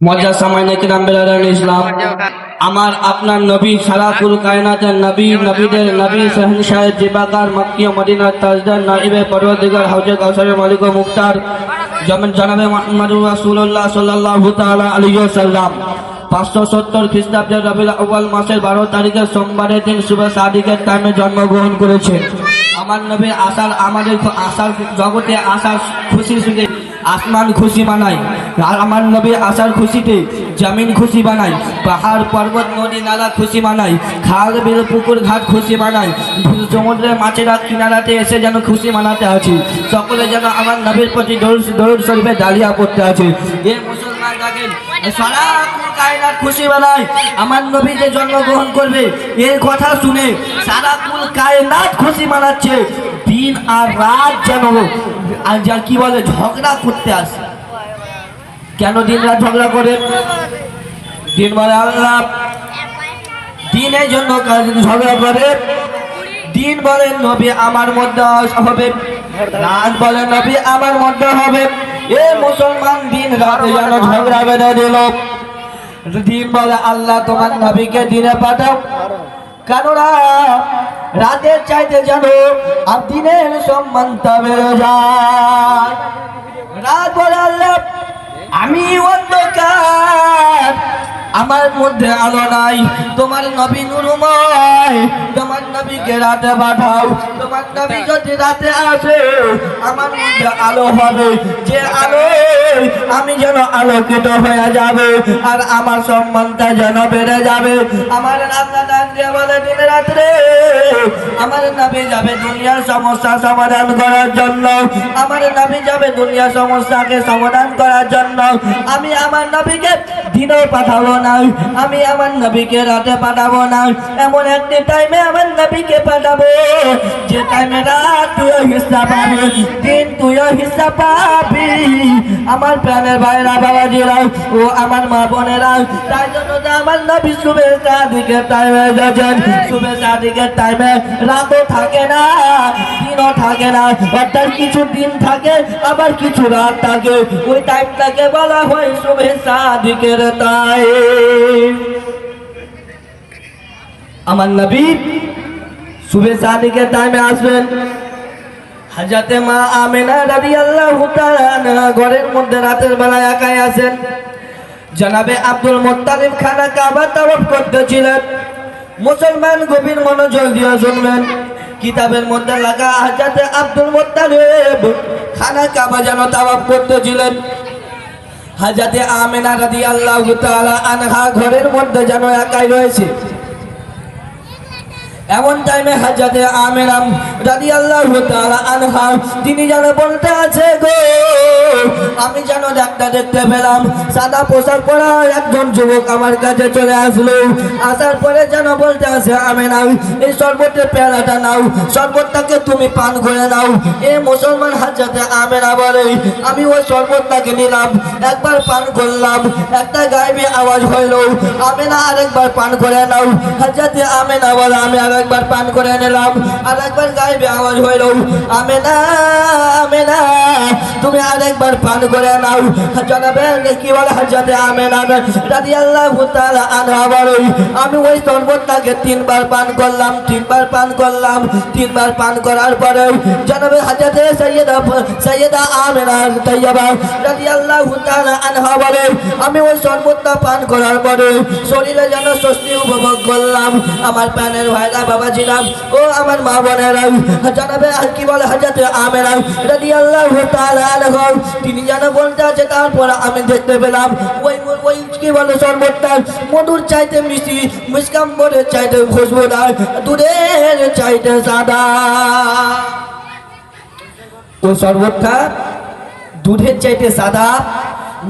মজা সামান্য কিরাম বেলাদান ইসলাম। আমার আপনার নবী সারাকুল কায়নাতের নবী, নবীদের নবী সহনশাহ জিবাকার মক্কিয় মদিনার তাজদার, নাইবে পর্বদিগার হাউজে কাউসারের মালিক মুক্তার জমেন জনাবে মোহাম্মদ রাসূলুল্লাহ সাল্লাল্লাহু তাআলা আলাইহি পাঁচশো সত্তর খ্রিস্টাব্দের রবিউল আউয়াল মাসের বারো তারিখে সোমবারের দিন শুভ সাদিকের টাইমে জন্মগ্রহণ করেছেন আমার নবী আসার আমাদের আসার জগতে আসার খুশি সুখে আসমান খুশি বানায়। আমার নবী আসার খুশিতে জমিন খুশি বানায়। পাহাড়, পর্বত, নদী, নালা খুশি বানায়। খাল, বিল, পুকুর, ঘাট খুশি বানায়। সমুদ্রের মাছেরা কিনারাতে এসে যেন খুশি মানাতে আছে। সকলে যেন আমার নবীর প্রতি দৌড় দৌড় শরীফে ডালিয়া করতে আছে। এ খুশি আমার নবী যে জন্মগ্রহণ করবে, এর কথা শুনে খুশি মানাচ্ছে দিন আর রাত যেন আর কি বলে, ঝগড়া করতে আসে। কেন দিন রাত ঝগড়া করে? দিন বলে আল্লাহ, দিনের জন্য ঝগড়া করে? দিন বলে নবী আমার মধ্যে হবে। রাত বলে নবী আমার মধ্যে হবে। এ মুসলমান দিন রাতে যেন ঝগড়া বেঁধে দিল। দিন বলে আল্লাহ তোমার নবীকে দিনে পাঠাও। কেননা রাতের চাইতে যেন আর দিনের সম্মানটা বেড়ে যায়। রাত বলে আল্লাহ আমি অন্ধকার, আমার মধ্যে আলো নাই। তোমার নবী নুরুময়, তোমার নবীকে রাতে পাঠাও। তোমার নবী যদি রাতে আসে, আমার মধ্যে আলো হবে। যে আলো, আমি যেন আলোকিত হয়ে যাবে, আর আমার সম্মানটা যেন বেড়ে যাবে। আমার বলে, দিন রাত্রে আমার নবী যাবে দুনিয়ার সমস্যা সমাধান করার জন্য। আমার নবী যাবে দুনিয়ার সমস্যাকে সমাধান করার জন্য। আমি আমার নবীকে দিনেও পাঠাবো না। আমি আমার নবীকে রাতে পাঠাবো না। এমন একটি টাইমে আমার নবীকে পাঠাবো। যে টাইমে রাত তুইও হিস্সা পাবি, দিন তুইও হিস্সা পাবি। আমার প্রাণের ভাইরা, বাবাজিরা, ও আমার মা বোনেরা, তাই জন্য আমার নবী শুভেচ্ছা দিকে টাইমে যাচ্ছেন। শুভেচ্ছা দিকে টাইমে রাতও থাকে না, দিনও থাকে না। অর্থাৎ কিছু দিন থাকে, আবার কিছু রাত থাকে। ওই টাইমটাকে বলা হয় শুভেচ্ছা দিকের টাইম আমার নবী শুভেচ্ছা দিকের টাইমে আসবেন। হাজাতে মা আমেনা রাদি আল্লাহ ঘরের মধ্যে রাতের বেলায় একাই আছেন। জানাবে আব্দুল মোত্তালিব খানা কাবা তাওয়াফ করতেছিলেন। মুসলমান গভীর মনোযোগ দিয়ে শুনবেন। কিতাবের মধ্যে লাগা হাজাতে আব্দুল মোত্তালিব খানা কাবা যেন তাওয়াফ করতেছিলেন। হাজাতে আমেনা রাদি আল্লাহ আনহা ঘরের মধ্যে যেন একাই রয়েছে। এমন টাইমে হাজাতে আমেরাম রাদি আল্লাহ আনহা, তিনি যেন বলতে আছে, গো, আমি যেন ডাক্তার দেখতে পেলাম। সাদা পোশাক পরা একজন যুবক আমার কাছে চলে আসলো। আসার পরে যেন বলতে আছে, আমেরাম, এই শরবতের পেয়ারাটা নাও। শরবতটাকে তুমি পান করে নাও। এ মুসলমান হাজাতে আমেরা বলে, আমি ওই শরবতটাকে নিলাম, একবার পান করলাম, একটা গাইবে আওয়াজ হইল আমেনা আরেকবার পান করে নাও। হাজাতে আমেনা বলে, আমি আরেকবার পান করে নিলাম, আর একবার গাইবে আওয়াজ হইল, আমেনা আমেনা, তুমি আরেকবার পান করে নাও। জানাবে কি বলে হাজাতে আমেনা রাদি আল্লাহ তাআলা আনহা বলে আমি ওই শরবতটাকে তিনবার পান করলাম, তিনবার পান করলাম, তিনবার পান করার পরে জানাবে হাজাতে সৈয়দা সৈয়দা আমেনা তৈয়বা রাদি আল্লাহ আনহা বলে, আমি ওই শরবতটা পান করার পরে শরীরে যেন স্বস্তি উপভোগ করলাম, আমার প্রাণের ভাইরা বাবা ছিলাম ও আমার মা বোনেরা জানাবে আর কি বলে হাজাতে আমেরা রাদি আল্লাহ তিনি যেন বলতে আছে, তারপর আমি দেখতে পেলাম, ওই ওই কি বলে শরবতটা, মধুর চাইতে মিষ্টি মিসকাম্বরের চাইতে খুশবুদার দূরের চাইতে সাদা। ও শরবতটা দুধের চাইতে সাদা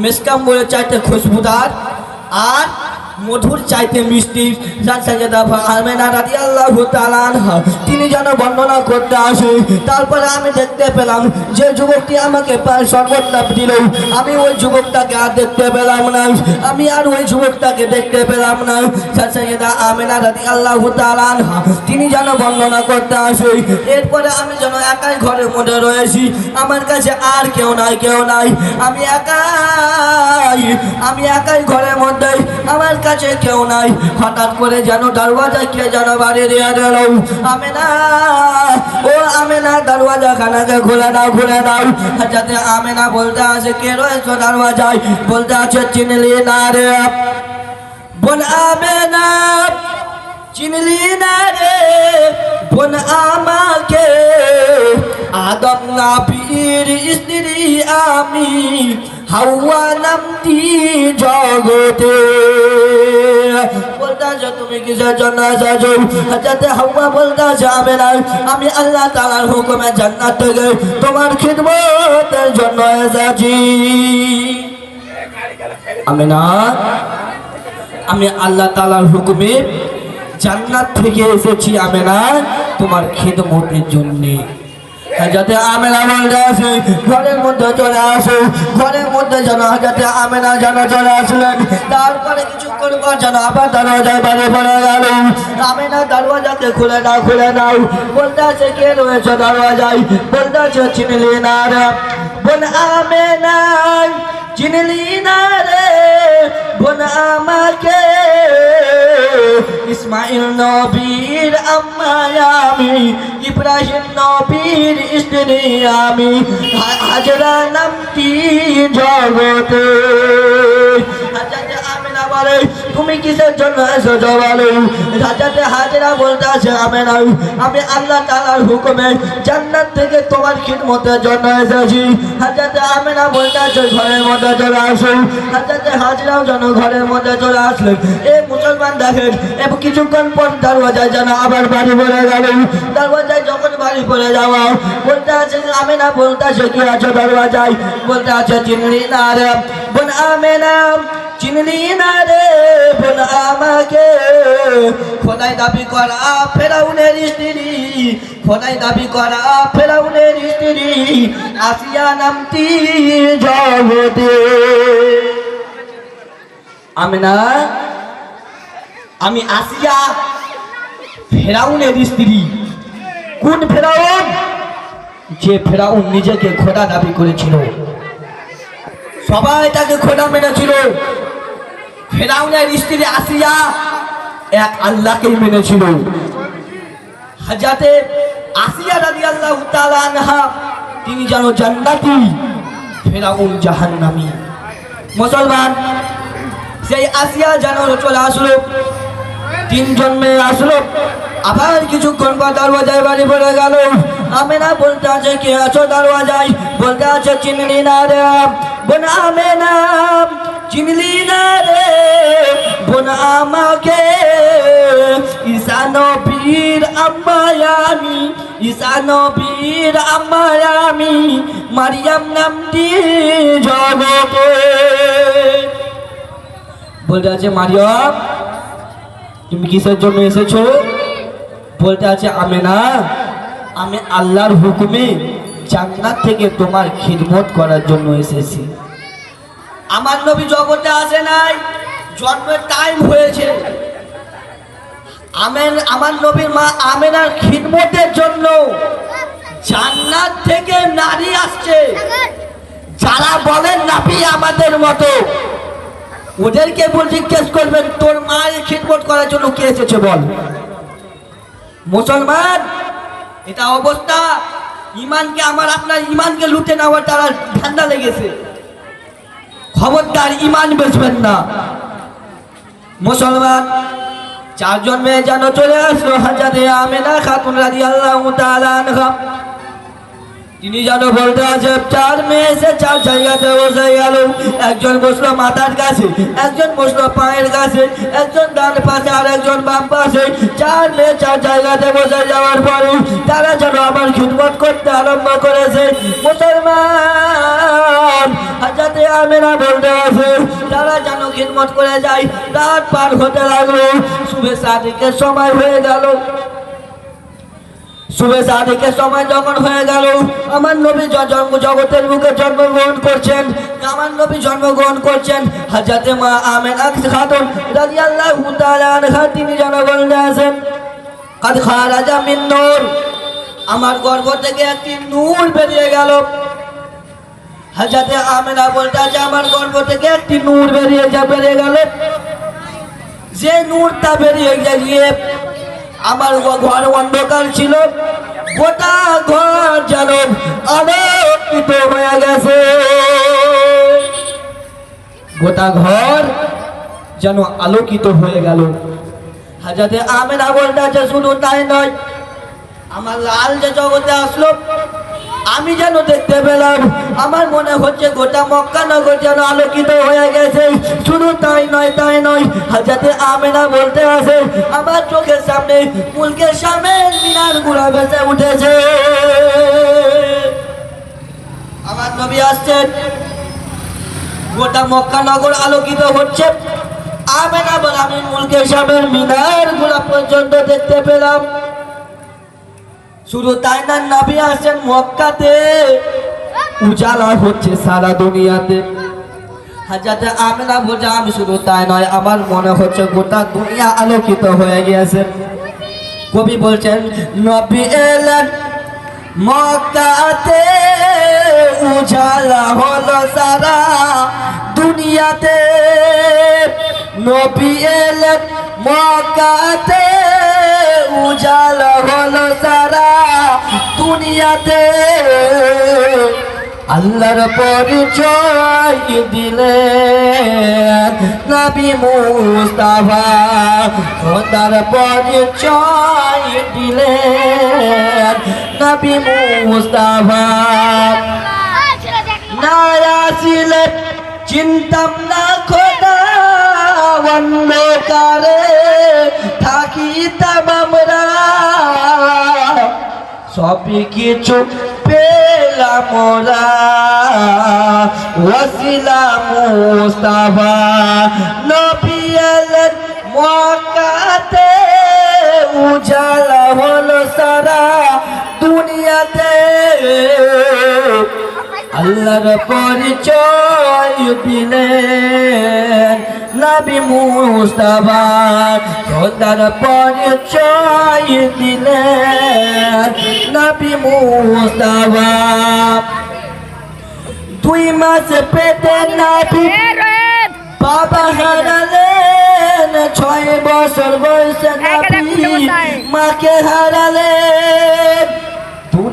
মিসকাম্বরের চাইতে খুশবুদার, আর মধুর চাইতে মিষ্টি তিনি যেন বর্ণনা করতে আসে। তারপরে আমি দেখতে পেলাম যে যুবকটি আমাকে প্রায় সর্বত্র দিল। আমি ওই যুবকটাকে আর দেখতে পেলাম না। আমি আর ওই যুবকটাকে দেখতে পেলাম না। সাজেদা আমেনা রাজি আল্লাহ তিনি যেন বর্ণনা করতে আসে। এরপরে আমি যেন একাই ঘরের মধ্যে রয়েছি। আমার কাছে আর কেউ নাই কেউ নাই। আমি একাই আমি একাই ঘরের মধ্যে। আমার কাছে কেউ নাই। হঠাৎ করে যেন দরওয়াজা কে যেন বাড়ি দিয়ে দিল। আমি না ও আমি না দরওয়াজা খানাকে খুলে দাও খুলে দাও। যাতে আমি না বলতে আছে কে রয়েছে দরওয়াজায়? বলতে আছে চিনলি না রে বোন আবে না চিনলি না রে। বোন আমাকে, আদম নাবির স্ত্রী আমি, হাওয়া নামটি জগতে। তুমি কিসের জন্য না। আমি আল্লাহ তালার হুকুমে জান্নাত থেকে তোমার খিদমতের জন্য এসেছি। আমি না, আমি আল্লাহ তালার হুকুমে জান্নাত থেকে এসেছি। আমেনা তোমার খিদমতের জন্যে। যাতে আমেনা বলতে আসে, ঘরের মধ্যে চলে আসে, ঘরের মধ্যে যেন যাতে আমেনা যেন চলে আসলেন তারপরে কিছুক্ষণ পর যেন আবার দরওয়াজায় বাড়ি পড়ে গেল। আমেনা দরওয়াজাকে খুলে দাও খুলে দাও। বলতে আছে কে রয়েছে দরওয়াজায়? বলতে আছে চিনলি না রে। বোন আমেনা চিনলি না রে। বোন আমাকে ইসমাইল নবীর আম্মায় আমি ইব্রাহিম নবীর স্ত্রী আমি। হাজরা নামটি জগতে। আমি না বলে তুমি কিসের জন্য এসেছ বলো হাজরাতে হাজরা বলতে আছে, আমিনা আমি আল্লাহ তাআলার হুকুমে জান্নাত থেকে তোমার খিদমতের জন্য এসেছি। হাজাতে আমি না বলতে আছে, ঘরের মধ্যে চলে আসুন হাজরাতে হাজরাও যেন ঘরের মধ্যে চলে আসলেন এ মুসলমান দেখেন, এবং কিছুক্ষণ পর দরওয়াজায় যেন আবার বাড়ি পড়ে গেল। দরওয়াজায় যখন বাড়ি পড়ে যাওয়া, বলতে আছে আমি না বলতে আছে, কি আছো দরওয়াজায়? বলতে আছে চিনলি না রে। বোন আমি না চিনলি না রে বোন আমাকে? খোদাই দাবি করা ফেরাউনের স্ত্রী, খোদাই দাবি করা ফেরাউনের স্ত্রী, আসিয়া নামটি জগতে। আমি না আমি আসিয়া ফেরাউনের স্ত্রী। কোন ফেরাউন? যে ফেরাউন নিজেকে খোদা দাবি করেছিল। সবাই তাকে খোদা মেনেছিল। ফেরাউনের স্ত্রী আসিয়া এক আল্লাহকেই মেনেছিল। হাজাতে আসিয়া রাজি আল্লাহ আনহা, তিনি যেন জান্নাতি, ফেরাউন জাহান্নামী। মুসলমান, সেই আসিয়া যেন চলে আসলো, তিন জন্মে আসলো, আবার কিছুক্ষণ পর দরওয়াজায় বাড়ি পড়ে গেল। আমি না বলতে আছে, কে আছো দরওয়াজায়? বলতে আছে চিনলি না রে বোন আমি। না চিনলি না রে বোন আমাকে ঈশানো পীর আম্মায়ামি ঈশানো পীর আম্মায়ামি মারিয়াম নামটি জগতে। বলতে আছে, মারিয়াম, তুমি কিসের জন্য এসেছ? বলতে আছে আমি না আমি আল্লাহর হুকুমে জান্নাত থেকে তোমার খিদমত করার জন্য এসেছি। আমার নবী জগতে আসে নাই, জন্মের টাইম হয়েছে। আমেন আমার নবীর মা আমেনার খিদমতের জন্য জান্নাত থেকে নারী আসছে। যারা বলেন নাপি আমাদের মতো, ওদেরকে বল জিজ্ঞেস করবেন, তোর মায়ের খিদমত করার জন্য কে এসেছে বল? মুসলমান, এটা অবস্থা। ইমানকে, আমার আপনার ইমানকে লুটে নেওয়ার তারা ঠান্ডা লেগেছে। খবরদার ইমান বেচবেন না। মুসলমান, চারজন মেয়ে যেন চলে আসলো, হাজারে আমেনা খাতুন রাজি আল্লাহ তিনি যেন বলতে আছে, চার মেয়ে এসে চার জায়গাতে বসে গেল। একজন বসল মাথার কাছে, একজন বসল পায়ের কাছে, একজন ডান পাশে আর একজন বাম পাশে। চার মেয়ে চার জায়গাতে বসে যাওয়ার পরে তারা যেন আবার খিদমত করতে আরম্ভ করেছে। মুসলমান হাজাতে আমেরা বলতে আছে, তারা যেন খিদমত করে যায়, রাত পার হতে লাগল। শুভে সাদিকের সময় হয়ে গেল। শুভে সাদিকের সময় যখন হয়ে গেল, আমার নবী জ- জন্ম জগতের বুকে জন্মগ্রহণ করছেন। আমার নবী জন্মগ্রহণ করছেন হাজাতে মা আমেন খাতুন রাদিয়াল্লাহু তাআলা আনহা। তিনি জনগণে আছেন কাদ খারাজা মিন নূর। আমার গর্ভ থেকে একটি নূর বেরিয়ে গেল। হাজাতে আমেনা বলতে আছে আমার গর্ভ থেকে একটি নূর বেরিয়ে যা বেরিয়ে গেল। যে নূরটা বেরিয়ে গিয়ে আমার ঘর অন্ধকার ছিল। গোটা ঘর যেন আলোকিত হয়ে গেছে। গোটা ঘর যেন আলোকিত হয়ে গেল। হাজাতে আমেরা বলটা যে শুধু তাই নয়, আমার লাল যে জগতে আসলো আমি যেন দেখতে পেলাম, আমার মনে হচ্ছে গোটা মক্কা নগর যেন আলোকিত হয়ে গেছে। শুধু তাই নয় তাই নয় হাজাতে আমেনা বলতে আছে, আমার চোখের সামনে মুলকের সামনে মিনার গুড়া ভেসে উঠেছে। আমার নবী আসছেন, গোটা মক্কা নগর আলোকিত হচ্ছে। আমেনা বলে আমি মুলকের সামনে মিনার গুড়া পর্যন্ত দেখতে পেলাম। শুধু তাই না, নাবি আসেন মক্কাতে। উজালা হচ্ছে সারা দুনিয়াতে। হাজাতে আমেনা বোঝা আমি শুধু তাই নয়, আমার মনে হচ্ছে গোটা দুনিয়া আলোকিত হয়ে গিয়েছে। কবি বলছেন, নবী এলেন মক্কাতে, উজালা হলো সারা দুনিয়াতে। নবী এলেন মক্কাতে উজালা হলো সারা দুনিয়াতে। আল্লাহর পরিচয় দিলেন নবী মুস্তাফা। খোদার পরিচয় দিলেন নবী মুস্তাফা। না আসিলে চিন্তাম না খোদা, অন্ধকারে থাকিতাম আমরা সবই কিছু পেলাম ওসিলা মুস্তাফা নবী এলেন মক্কাতে উজালা হলো সারা। আল্লাহর পরিচয় দিলেন নবী মুস্তাফা। খোদার পরিচয় দিলেন নবী মুস্তাফা। দুই মাস পেটে নাবি বাবা হারালেন ছয় বছর বয়সে নাবি মাকে হারালেন।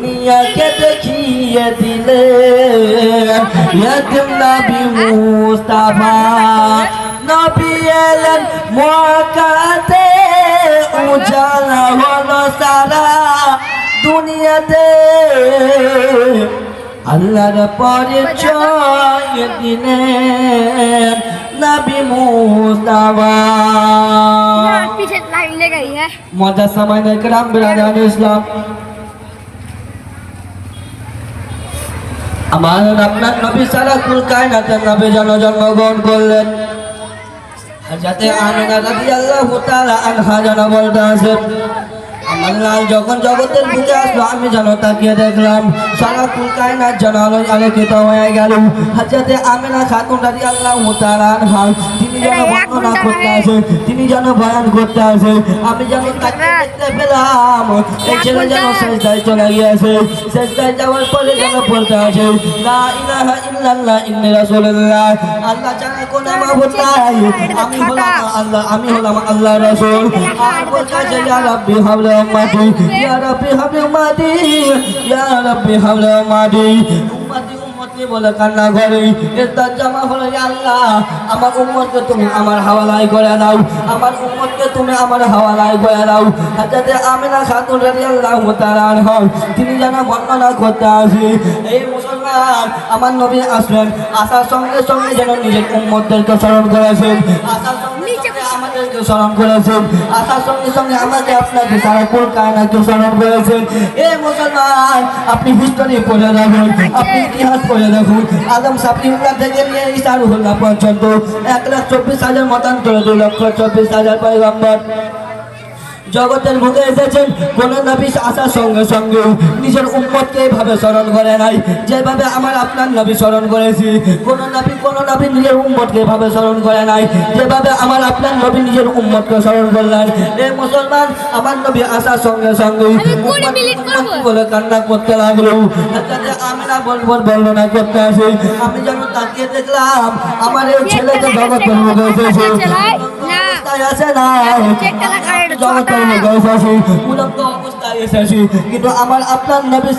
দুনিয়াকে দেখিয়ে দিলেন ইয়াতিম নবী মুস্তাফা নবী এলেন মক্কাতে উজালা হলো সারা দুনিয়াতে আল্লাহর পরিচয় দিলেন নবী মুস্তাফা पीछे लाइन ले गई है মজা সময় গ্রাম বিরাজান ইসলাম আমার আপনার নবী সারা কুল কায়নাতের নবী জন জন্মগ্রহণ করলেন। যাতে আমিনা রাদি আল্লাহ তাআলা আনহা জন বলতে আছেন লাল যখন জগতের বুকে আসলো আমি যেন তাকিয়ে দেখলাম সারা কুল কায়নাত যেন আলো আলোকিত হয়ে গেল। হাজাতে আমিনা খাতুন রাদি আল্লাহ তাআলা আনহা তিনি যেন বর্ণনা করতে আসে তিনি যেন বয়ান করতে আসে আমি যেন তাকে দেখতে পেলাম এই ছেলে যেন শেষদায় চলে গিয়েছে শেষদায় যাওয়ার পরে যেন বলতে আসে লা ইলাহা ইল্লাল্লাহ ইন্নি রাসূলুল্লাহ। আল্লাহ জানে কোন মাহবুব নাই আমি হলাম আল্লাহ আমি হলাম আল্লাহ রাসূল। আর বলতে ইয়া রাব্বি হাবলি। উম্মতি ইয়া রাব্বি হাবলি উম্মতি, ইয়া রাব্বি হাবলি উম্মতি। উম্মতি বলে কান্না করে। এর জামা হলো আল্লাহ। আমার উম্মতকে তুমি আমার হাওয়ালায় করে দাও। আমার উম্মতকে তুমি আমার হাওয়ালায় করে দাও। হাজরতে আমিনা খাতুন রাদিয়াল্লাহু তাআলা তিনি যেন বর্ণনা করতে আসে, এই মুসলমান আমার নবী আসলেন আসার সঙ্গে সঙ্গে যেন নিজের উম্মতদেরকে স্মরণ করেছেন। আসার সঙ্গে সঙ্গে আমাদেরকে স্মরণ করেছেন। আসার সঙ্গে সঙ্গে আমাকে আপনাকে সারা কোন কায়নাকে স্মরণ করেছেন। এ মুসলমান আপনি হিস্টোরি পড়ে দেখুন আপনি ইতিহাস পড়ে দেখুন আদম সাপ্লিমুল্লা থেকে নিয়ে ইসারুল্লাহ পর্যন্ত এক লাখ চব্বিশ হাজার মতান্তর দু লক্ষ চব্বিশ হাজার পয়গম্বর। জগতের মুখে এসেছেন কোন নবী আসার সঙ্গে সঙ্গে নিজের উম্মতকে এইভাবে স্মরণ করে নাই যেভাবে আমার আপনার নবী স্মরণ করেছি। কোন নবী কোন নবী নিজের উম্মতকে এভাবে স্মরণ করে নাই যেভাবে আমার আপনার নবী নিজের উম্মতকে স্মরণ করলেন এই মুসলমান আমার নবী আসার সঙ্গে সঙ্গে বলে কান্না করতে লাগল। যাতে আমি না বলব বর্ণনা করতে আসি। আমি যেন তাকিয়ে দেখলাম আমার এই ছেলেকে জগতের মুখে এসেছে। আছে না। জগতের অবস্থায় এসেছি। আমার আপনার নবী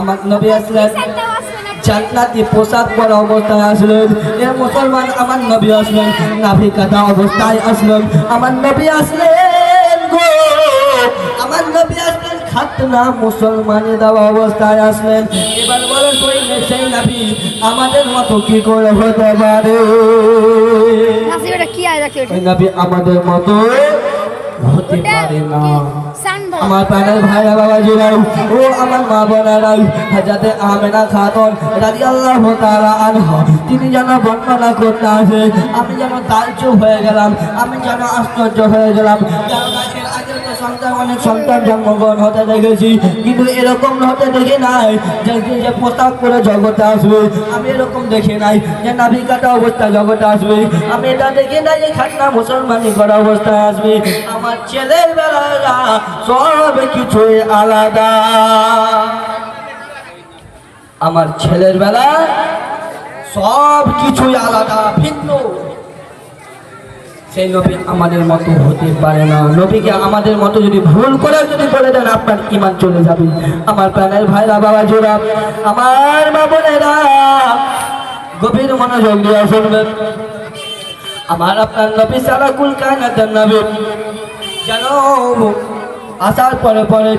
আমার নবী আসলেন, জান্নাতি পোশাক পরা অবস্থায় আসলেন। এ মুসলমান, আমার নবী আসলেন, নাভি কাটা অবস্থায় আসলেন। আমার নবী আসলেন আমার নবী আসলেন খাতনা মুসলমানে দেওয়া অবস্থায় আসলেন। এবার বলো শরীরে সেই নাভি আমাদের মতো কি করে হতে পারে? নাভি আমাদের মতো হতে পারে না। আমার প্যানের ভাইরা বাবাজিরাই ও আমার মা বোনেরাই হাজাতে আমেনা খাতন রাজি আল্লাহ তাআলা আনহা তিনি যেন বর্ণনা করতে আসে আমি যেন তাজ্জব হয়ে গেলাম আমি যেন আশ্চর্য হয়ে গেলাম। অনেক সন্তান হতে দেখেছি। কিন্তু এরকম হতে দেখি নাই যে পোশাক আসবে। আমি এরকম দেখি নাই যে আসবে। আমি এটা দেখি খাটনা মুসলমানি করা অবস্থায় আসবে। আমার ছেলের বেলা সব কিছুই আলাদা। আমার ছেলের বেলা সব কিছুই আলাদা, ভিন্ন। সেই নবী আমাদের মতো হতে পারে না। নবীকে আমাদের মতো যদি ভুল করে যদি বলে দেন, আপনার ইমান চলে যাবে। আমার প্রাণের ভাইরা, বাবা জোরা আমার মা বোনেরা, গভীর মনোযোগ দিয়ে শুনবেন। আমার আপনার নবী সারা কুল কায়নাতের নবী। যেন আসার পরে। পরে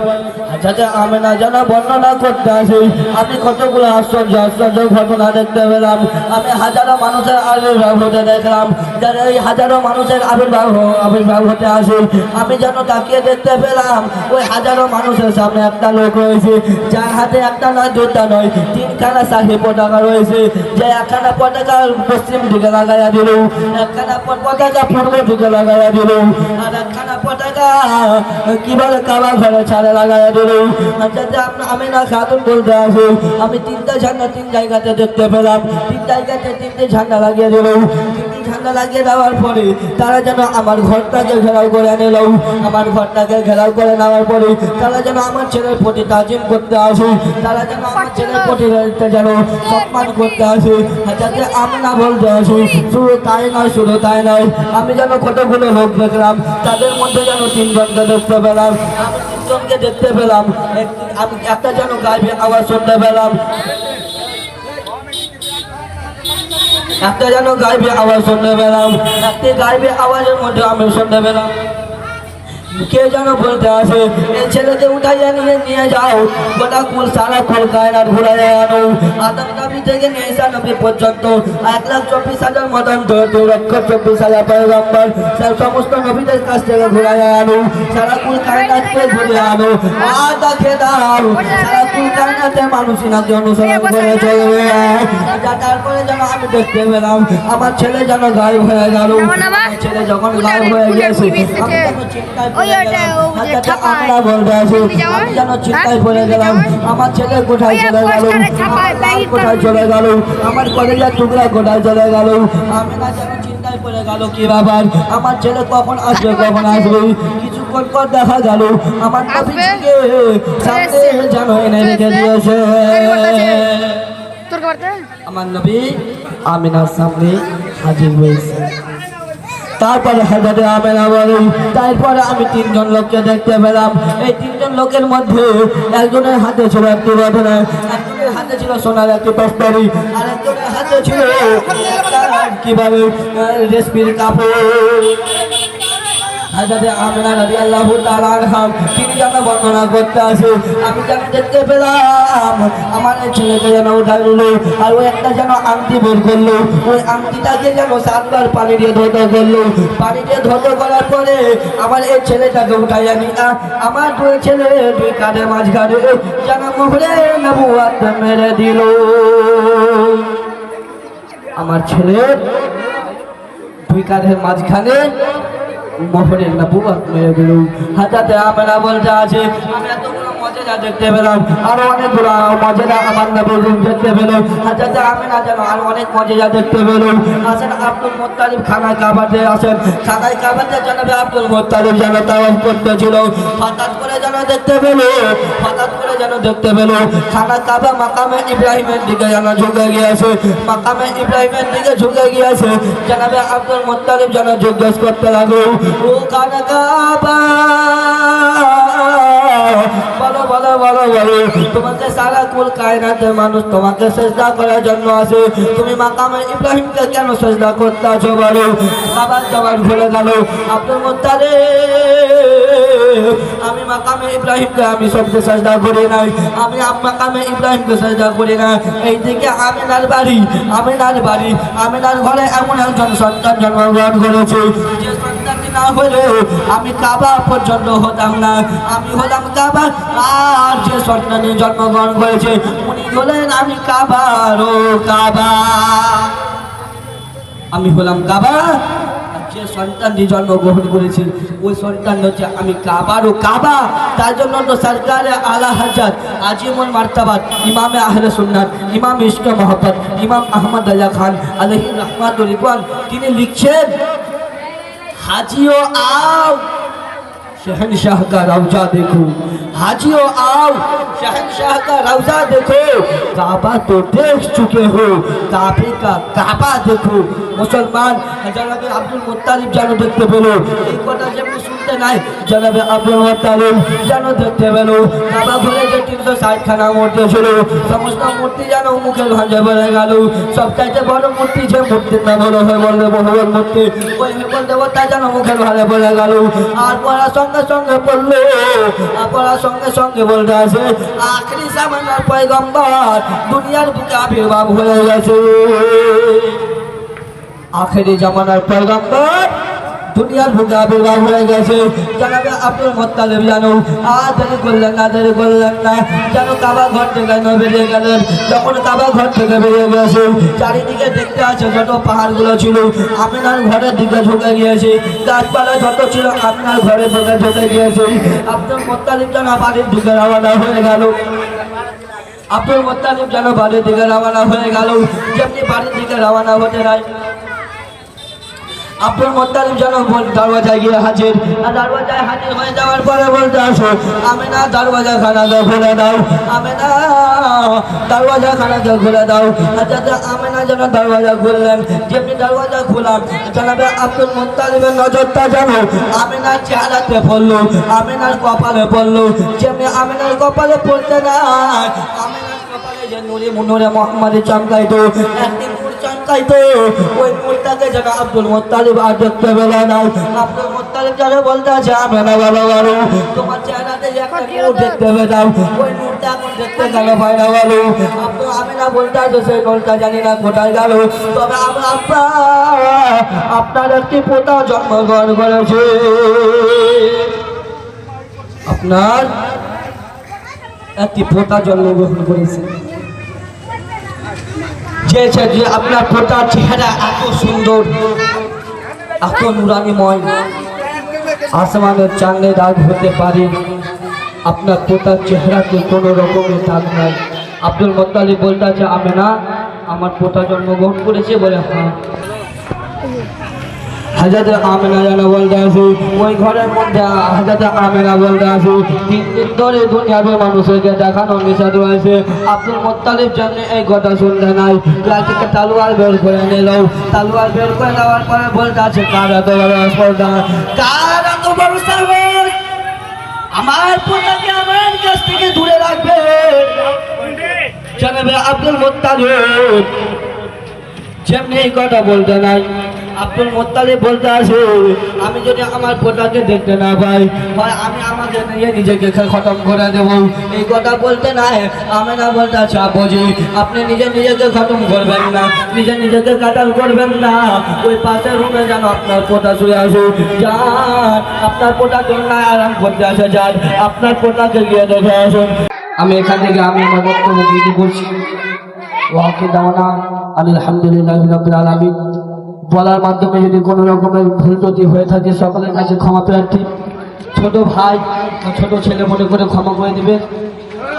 যাতে আমি না যেন বর্ণনা করতে আসি আমি কতগুলো আশ্চর্য আশ্চর্য ঘটনা দেখতে পেলাম। আমি হাজারো মানুষের আবির্ভাব হতে দেখলাম। যারা এই হাজারো মানুষের আবির্ভাব আবির্ভাব হতে আসে। আমি যেন তাকিয়ে দেখতে পেলাম, ওই হাজারো মানুষের সামনে একটা লোক রয়েছে, যার হাতে একটা নয় দুটা নয়, তিনখানা শাহী পতাকা রয়েছে। যে একখানা পতাকা পশ্চিম দিকে লাগাইয়া দিল, একখানা পতাকা পূর্ব দিকে লাগাইয়া দিল, আর একখানা পতাকা কি বলে? কাবা ঘরে দিল। যাতে আমি না খাতুন বলতে আসি, আমি তিনটা ঝান্ডা তিন জায়গাতে দেখতে পেলাম। তিন জায়গাতে তিনটে ঝান্ডা লাগিয়ে দিল। ঝান্ডা লাগিয়ে দেওয়ার পরে তারা যেন আমার ঘরটাকে ঘেরাও করে নিল আমার ঘরটাকে ঘেরাও করে নেওয়ার পরে তারা যেন আমার ছেলের প্রতি তাজিম করতে আসে তারা যেন আমার ছেলের প্রতি যেন সম্মান করতে আসে যাতে আমি না বলতে আসি শুধু তাই নয় শুধু তাই নয় আমি যেন কতগুলো লোক দেখলাম তাদের মধ্যে যেন তিনজনকে দেখতে পেলাম আমি তিনজনকে দেখতে পেলাম আমি একটা যেন গাইবে আওয়াজ শুনতে পেলাম। একটা যেন গাইবে আওয়াজ শুনতে পেলাম। একটি গাইবে আওয়াজের মধ্যে আমি শুনতে পেলাম। কে যেন বলতে আসে এই ছেলেকে উঠাইয়া নিয়ে নিয়ে যাও। গোটা কুল সারা কুল কায়নার ঘুরাইয়া আনো। আদম নবী থেকে ঈসা নবী পর্যন্ত এক লাখ চব্বিশ হাজার মতন দুই লক্ষ চব্বিশ হাজার পয়গম্বর। সব সমস্ত নবীদের কাছ থেকে ঘুরাইয়া আনো। সারা কুল কায়নাতকে ঘুরে আনো। দেখে দাও সারা তারপরে যেন আমি দেখতে পেলাম আমার ছেলে যেন গায়েব হয়ে গেল ছেলে যখন গায়েব হয়ে গেছে যেন চিন্তায়? পড়ে গেলাম আমার ছেলে কোথায় চলে গেল কোথায় চলে গেল আমার কলেজের টুকরা কোথায় চলে গেল আমি না যেন পড়ে গেল কি ব্যাপার? আমার ছেলে কখন আসবে কখন আসবে? কিছুক্ষণ পর দেখা গেল আমার? নবীজিকে সামনে এনে রেখে দিয়েছে। আমার নবী আমিনার সামনে হাজির হয়েছে। তারপরে হাজারে আমেনা বলে তারপরে আমি তিনজন লোককে দেখতে পেলাম। এই তিনজন লোকের মধ্যে একজনের হাতে ছিল একটি ঘটনা কীভাবে রেসপির কাপড় হাজারে আমিনা রাজি আল্লাহ তালাম তিনি যেন বর্ণনা করতে আসে, আমি যেন দেখতে পেলাম, আমার ছেলেকে যেন উঠাই দিল আর ওই একটা যেন আংটি বের করল। ওই আংটিটাকে যেন সাতবার পানি দিয়ে ধৌত করল। পানি দিয়ে ধৌত করার পরে আমার এই ছেলেটাকে উঠাই আনি। আমার দুই ছেলে দুই কাঁধের মাঝখানে যেন মুখরে নবুয়াত মেরে দিল। আমার ছেলের দুই কাঁধের মাঝখানে মোহরের নবুয়াত হয়ে গেল। হাজাতে আমরা বলতে আছে আমরা এতগুলো মজেদা দেখতে পেলাম, আরও অনেকগুলো মজেদা আমার নবীর দেখতে পেলাম। হাজাতে আমি না যেন আরও অনেক মজেদা দেখতে পেলাম। আসেন আব্দুল মোত্তালিব খানায় কাবাতে আসেন। খানায় কাবাতে জানাবে আব্দুল মোত্তালিব যেন তাওয়াফ করতেছিল। হঠাৎ করে যেন দেখতে পেল, হঠাৎ করে যেন দেখতে পেল, খানা কাবা মাকামে ইব্রাহিমের দিকে যেন ঝুঁকে গিয়েছে। মাকামে ইব্রাহিমের দিকে ঝুঁকে গিয়েছে। জানাবে আব্দুল মোত্তালিব যেন জিজ্ঞেস করতে লাগল, ও খানা কাবা তোমাকে সারা কুল কায়নাতের মানুষ তোমাকে সেজদা করার জন্য আসে। তুমি মাকামে ইব্রাহিমকে কেন সেজদা করতে আছো বলো? আবার জবান ভুলে গেল, আব্দুল মোত্তালিব, আমি মাকামে ইব্রাহিমকে আমি সবকে সাজদা করি নাই। আমি মাকামে ইব্রাহিমকে সাজদা করি না এইদিকে আমিনার বাড়ি আমিনার বাড়ি, আমিনার ঘরে এমন একজন সন্তান জন্মগ্রহণ করেছে, যে না হলে আমি কাবা পর্যন্ত হতাম না। আমি হলাম কাবা আর যে সন্তানে জন্মগ্রহণ করেছে, উনি হলেন আমি কাবার, ও কাবা। আমি হলাম কাবা যে সন্তানটি জন্মগ্রহণ করেছে, ওই সন্তান হচ্ছে আমি কাবার, ও কাবা। তার জন্য তো সরকারে আলা হাজার আজিমুল মার্তাবাদ ইমামে আহলে সুন্নাত, ইমাম ইষ্ট মোহাম্মদ ইমাম আহমদ রাজা খান আলহি রহমাতুল রিদওয়ান, তিনি লিখছেন হাজিও আও शहनशाह का रौजा देखो हाजियो आओ शहनशाह का रौजा देखो काबा तो देख चुके हो काबे का काबा देखो মুসলমান জনাবে আব্দুল মুত্তালিব যেন দেখতে পেলো এই কথা যেমন শুনতে নাই। জনাবে আব্দুল মুত্তালিব যেন দেখতে পেল। কাবা ঘরে যে তিনশো ষাটখানা মূর্তি ছিল। সমস্ত মূর্তি যেন মুখের ভাঁজে বেড়ে গেল। সবচাইতে বড় মূর্তি যে মূর্তির নাম হলো বলবে বহুবল মূর্তি। ওই হেবল দেবতা যেন মুখের ভাঁজে পড়ে গেল। আর পড়ার সঙ্গে সঙ্গে পড়ল। আর পড়ার সঙ্গে সঙ্গে বলতে আছে, আখরি জামানার পয়গম্বর, দুনিয়ার বুকে আবির্ভাব হয়ে গেছে। আখেরি জামানার পয়গম্বর দুনিয়ার বুকে আবির্ভাব হয়ে গেছে। জানাবে আব্দুল মোত্তালিব জানো আর দেরি করলেন না দেরি করলেন না। যেন কাবা ঘর থেকে বেরিয়ে গেলেন। যখন কাবা ঘর থেকে বেরিয়ে গেছে, চারিদিকে দেখতে আছে যত পাহাড়গুলো ছিল, আপনার ঘরের দিকে ঢুকে গিয়েছে। গাছপালা যত ছিল, আপনার ঘরের দিকে ঢুকে গিয়েছে। আব্দুল মোত্তালিব যেন বাড়ির দিকে রওনা হয়ে গেল। আব্দুল মোত্তালিব যেন বাড়ির দিকে রওনা হয়ে গেল। যেমনি বাড়ির দিকে রওনা হতে নাই আব্দুল মোত্তালিব যেন দরওয়াজায় গিয়ে হাজির। দরওয়াজায় হাজির হয়ে যাওয়ার পরে বলতে আসো আমি না দরওয়াজা খানাকে খুলে দাও। আমি না দরওয়াজা খানাকে খুলে দাও। আমি না যেন দরওয়াজা খুললেন, যেমনি দরওয়াজা খুলাম জানাবে আব্দুল মোত্তালিবের নজরটা যেন আমিনার চেহারাতে পড়ল, আমিনার কপালে পড়ল। যেমনি আমিনার কপালে পড়তে না আমিনার কপালে যে নুরে মুনুরে চমকাইতো, একদিন নূর ওই নূরটাকে যেন আব্দুল মোত্তালিব আর দেখতে পেল না। আব্দুল মোত্তালিব যেন বলতে আছে আমি না ভালো ভালো তোমার চেহারাতে একটা নূর দেখতে পেতাম। ওই নূরটা এখন দেখতে গেল ভাই না ভালো আব্দুল আমি না বলতে আছে সেই নূরটা জানি না কোথায় গেল। তবে আমার আব্বা আপনার একটি পোতা জন্মগ্রহণ করেছে। আপনার একটি পোতা জন্মগ্রহণ করেছে। যে আপনার প্রতার চেহারা এত সুন্দর, এত নুরানিময়। আসমানের চাঙ্গে দাগ হতে পারে। আপনার পোতার চেহারাকে কোনো রকমের দাগ নাই। আব্দুল মোত্তালি বলতে আছে আমি না আমার পোতা জন্মগ্রহণ করেছে বলে হ্যাঁ। হাজাতে আমেনা যেন বলতে আসি, ওই ঘরের মধ্যে হাজাতে আমেনা বলতে আসি, তিন দিন ধরে দুনিয়ার মানুষকে দেখানো নিষেধ রয়েছে। আব্দুল মোত্তালিব জন্য এই কথা শুনতে নাই লাঠিকে তালুয়ার বের করে নিল। তালুয়ার বের করে দেওয়ার পরে বলতে আছে, কার এত বড় স্পর্ধা আমার পোতাকে আমার কাছ থেকে দূরে রাখবে। জানাবে আব্দুল মোত্তালিব যেমনি এই কথা বলতে নাই আব্দুল মোত্তালিব বলতে আছে আমি যদি আমার পোতাকে দেখতে না পাই, হয় আমি আমাকে নিয়ে নিজেকে খতম করে দেব। এই কথা বলতে নাই আমি না বলতে আছে আব্বুজি আপনি নিজে নিজেকে খতম করবেন না, নিজে নিজেকে কাটাল করবেন না। ওই পাশের রুমে যেন আপনার পোতা শুয়ে আসুন যান, আপনার পোতা জন্যায় আরাম করতে আসে, যান, আপনার পোতাকে গিয়ে দেখে আসুন। আমি এখান থেকে আমি আমার বক্তব্য বিধি করছি। ওয়াকে দাওয়ানা আলহামদুলিল্লাহ আলামিন। বলার মাধ্যমে যদি কোনো রকমের ভুল ত্রুটি হয়ে থাকে, সকলের কাছে ক্ষমা প্রার্থী। ছোট ভাই ছোট ছেলে মনে করে ক্ষমা করে দিবেন।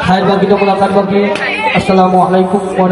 ভাই বাকি মোলাকাত বাকি আসসালামু আলাইকুম ওয়া